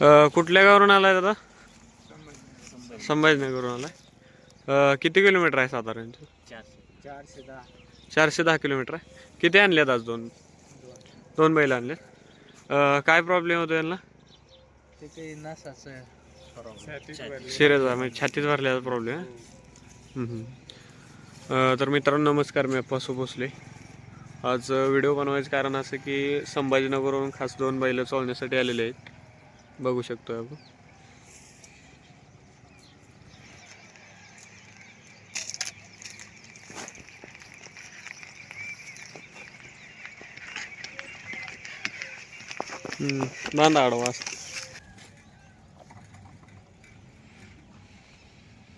अ, कुठल्या गावावरून आलाय दादा? संभाजीनगरवरून आलाय. अ, किती किलोमीटर आहे साधारण? चारशे दहा चारशे दहा किलोमीटर आहे. किती आणल्यात आज दोन? दोन बैल आणले काय प्रॉब्लेम होतो यांना? ते काही शिरेचा म्हणजे छातीत भरल्याचा प्रॉब्लेम आहे. तर मित्रांनो नमस्कार मी अप्पा भोसले आज व्हिडिओ बनवायचं कारण असं की संभाजीनगरवरून खास दोन बैल चोळण्यासाठी आलेले आहेत. बघू शकतो आपण. हम्म, बांधा.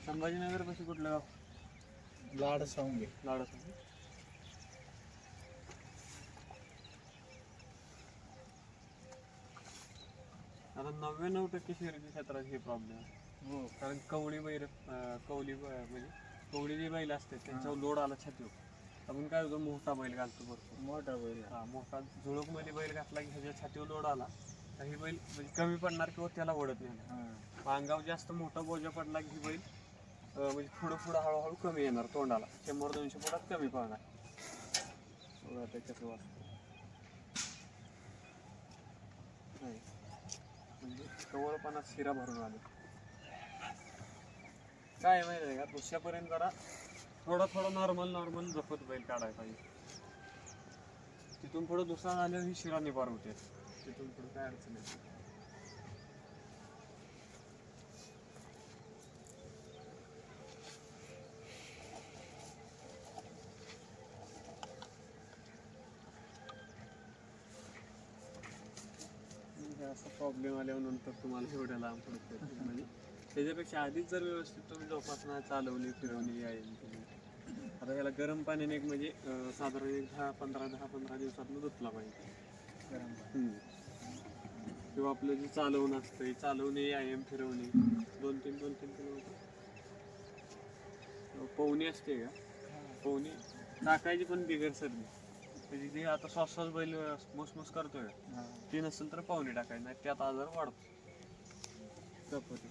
संभाजीनगर कशी कुठलं गाव? लाड सांगे लाडा आता नव्याण्णव टक्के शहरी क्षेत्रात हे प्रॉब्लेम आहे. हो. कारण कवळी बैल अं, कवली ब- म्हणजे कवळी जी बैल असते त्यांच्यावर लोड आला छातीवर. आपण काय होतो मोठा बैल घालतो भरपूर. मोठा बैल. हा मोठा झुळूकमध्ये बैल घातला की ह्याच्या छातीवर लोड आला तर ही बैल म्हणजे कमी पडणार किंवा त्याला ओढत नाही. अंगावर जास्त मोठा बोजा पडला की ही बैल अं, म्हणजे पुढं पुढं हळूहळू कमी येणार तोंडाला. शंभर दोनशे फुटात कमी पडणार. बघा आता कसं वाटतं. नाही. म्हणजे कवळपणात शिरा भरून आले. काय माहिती आहे का? दुसऱ्यापर्यंत जरा थोडा थोडा नॉर्मल नॉर्मल जपत बैल काढायला पाहिजे. तिथून पुढं दुसरा झाल्यावर ही शिरा निभार होते. तिथून पुढे काय अडचण नाही. असा प्रॉब्लेम आल्यावर नंतर तुम्हाला एवढ्या लांब पडत म्हणजे त्याच्यापेक्षा आधीच जर व्यवस्थित तुम्ही जोपासना चालवली फिरवली आहे आता याला गरम पाण्याने एक म्हणजे साधारण एक दहा पंधरा दहा पंधरा दिवसात धुतला पाहिजे. हम्म. किंवा आपलं जे चालवणं असतं चालवणे व्यायाम फिरवणे दोन तीन दोन तीन किलोमीटर. पवनी असते का? पवनी टाकायची पण बिगर सर्दी म्हणजे जे आता श्वास श्वास बैल मुसमुस करतोय. ती नसेल तर पाहुणे टाकायची नाही त्यात आजार वाढतो. कपती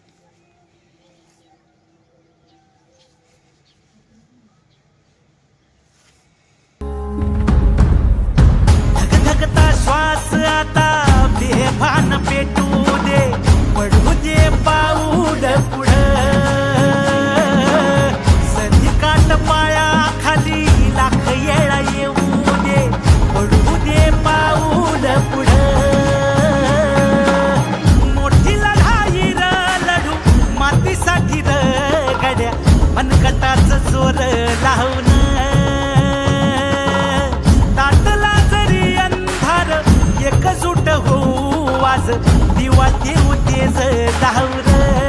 लावून ताटला जरी अंधार एकजूट होऊ आज दिवा देऊ तेज धावर